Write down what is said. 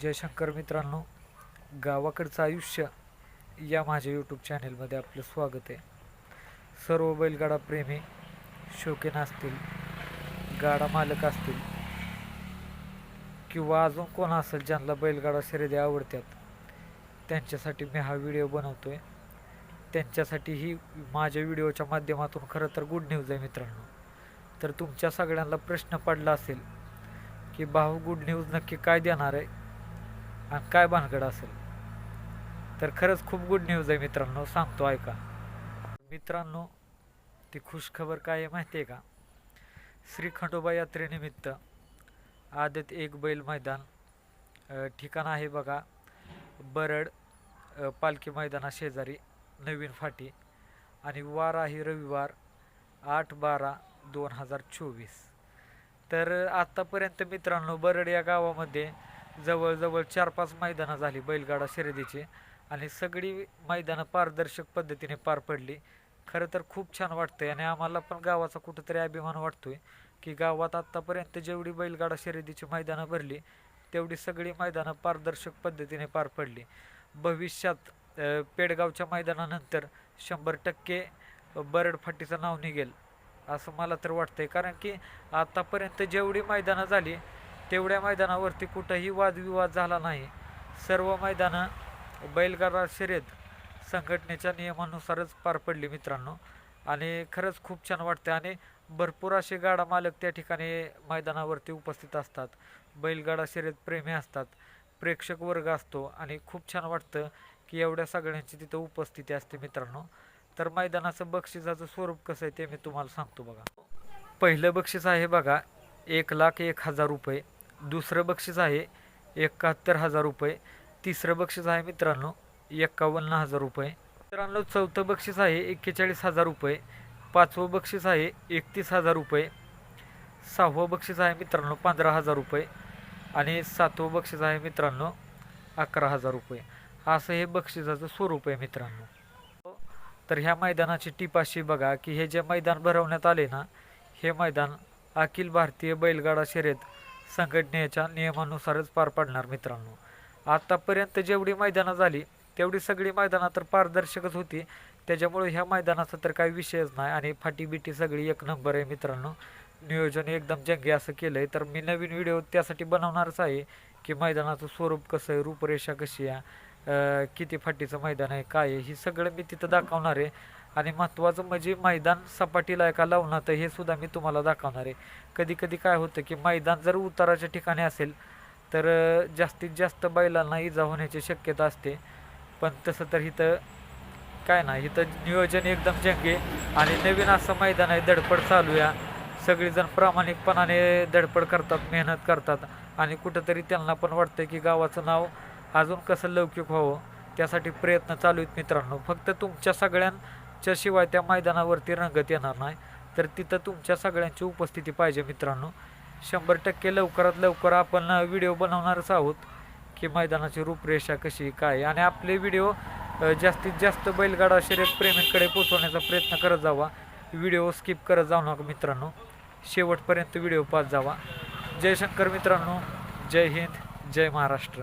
जयशंकर मित्रांनो गावाकडचं आयुष्य या माझ्या यूट्यूब चॅनेलमध्ये आपलं स्वागत आहे. सर्व बैलगाडा प्रेमी शौकीन असतील गाडा मालक असतील किंवा अजून कोण असेल ज्यांना बैलगाडा शर्यती आवडतात त्यांच्यासाठी मी हा व्हिडिओ बनवतो आहे त्यांच्यासाठी ही माझ्या व्हिडिओच्या माध्यमातून खरं तर गुड न्यूज आहे मित्रांनो. तर तुमच्या सगळ्यांना प्रश्न पडला असेल की भाऊ गुड न्यूज नक्की काय देणार आहे? आणि काय भानगड असेल? तर खरंच खूप गुड न्यूज आहे मित्रांनो सांगतो ऐका. मित्रांनो ती खुशखबर काय आहे माहिती आहे का? श्री खंडोबा यात्रेनिमित्त आदत एक बैल मैदान ठिकाण आहे बघा. बरड पालखी मैदाना शेजारी नवीन फाटी आणि वार आहे रविवार आठ बारा दोन हजार चोवीस. तर आत्तापर्यंत मित्रांनो बरड या गावामध्ये जवळजवळ चार पाच मैदानं झाली बैलगाडा शर्यतीची. आणि सगळी मैदानं पारदर्शक पद्धतीने पार पडली. खरं तर खूप छान वाटतंय. आणि आम्हाला पण गावाचा कुठंतरी अभिमान वाटतोय की गावात आत्तापर्यंत जेवढी बैलगाडा शर्यतीची मैदानं भरली तेवढी सगळी मैदानं पारदर्शक पद्धतीने पार पडली. भविष्यात पेडगावच्या मैदानानंतर शंभर टक्के बरड फाटीचं नाव निघेल असं मला तर वाटतंय. कारण की आतापर्यंत जेवढी मैदानं झाली तेवढ्या मैदानावरती कुठंही वादविवाद झाला नाही. सर्व मैदानं बैलगाडा शर्यत संघटनेच्या नियमानुसारच पार पडली मित्रांनो. आणि खरंच खूप छान वाटते आणि भरपूर असे गाडा मालक त्या ठिकाणी मैदानावरती उपस्थित असतात. बैलगाडा शर्यत प्रेमी असतात. प्रेक्षक वर्ग असतो. आणि खूप छान वाटतं की एवढ्या सगळ्यांची तिथं उपस्थिती असते मित्रांनो. तर मैदानाचं बक्षिसाचं स्वरूप कसं आहे ते मी तुम्हाला सांगतो बघा. पहिलं बक्षीस आहे बघा एक लाख एक हजार रुपये. दुसरं बक्षीस आहे एकाहत्तर हजार रुपये. तिसरं बक्षीस आहे मित्रांनो एक्कावन्न हजार रुपये. मित्रांनो चौथं बक्षीस आहे एक्केचाळीस हजार रुपये. पाचवं बक्षीस आहे एकतीस हजार रुपये. सहावं बक्षीस आहे मित्रांनो पंधरा हजार रुपये. आणि सातवं बक्षीस आहे मित्रांनो अकरा हजार रुपये. असं हे बक्षिसाचं स्वरूप आहे मित्रांनो. तर ह्या मैदानाची टीप अशी बघा की हे जे मैदान भरवण्यात आले ना हे मैदान अखिल भारतीय बैलगाडा शर्यत संघटनेच्या नियमानुसारच पार पाडणार मित्रांनो. आतापर्यंत जेवढी मैदानं झाली तेवढी सगळी मैदानं तर पारदर्शकच होती. त्याच्यामुळे ह्या मैदानाचा तर काही विषयच नाही आणि फाटी बिटी सगळी एक नंबर आहे मित्रांनो. नियोजन एकदम जंगी असं केलं आहे तर मी नवीन व्हिडिओ त्यासाठी बनवणारच आहे की मैदानाचं स्वरूप कसं आहे रूपरेषा कशी आहे किती फाटीचं मैदान आहे काय आहे हे सगळं मी तिथं दाखवणार आहे. आणि महत्त्वाचं म्हणजे मैदान सपाटीला एका लावणं लावणार हे सुद्धा मी तुम्हाला दाखवणार आहे. कधी कधी काय होतं की मैदान जर उताराच्या ठिकाणी असेल तर जास्तीत जास्त बैलांना इजा होण्याची शक्यता असते. पण तसं तर इथं काय नाही. इथं नियोजन एकदम जंगे आणि नवीन असं मैदान आहे धडपड चालू आहे. सगळेजण प्रामाणिकपणाने धडपड करतात मेहनत करतात आणि कुठंतरी त्यांना पण वाटतं की गावाचं नाव अजून कसं लौकिक व्हावं त्यासाठी प्रयत्न चालू आहेत मित्रांनो. फक्त तुमच्या सगळ्यां शिवाय त्या मैदानावरती रंगत येणार नाही. तर तिथं तुमच्या सगळ्यांची उपस्थिती पाहिजे मित्रांनो. शंभर टक्के लवकरात लवकर आपण व्हिडिओ बनवणारच आहोत की मैदानाची रूपरेषा कशी काय. आणि आपले व्हिडिओ जास्तीत जास्त बैलगाडा शर्यत प्रेमींकडे पोचवण्याचा प्रयत्न करत जावा. व्हिडिओ स्किप करत जाऊ नका मित्रांनो. शेवटपर्यंत व्हिडिओ पास जावा. जय शंकर मित्रांनो जय हिंद जय महाराष्ट्र.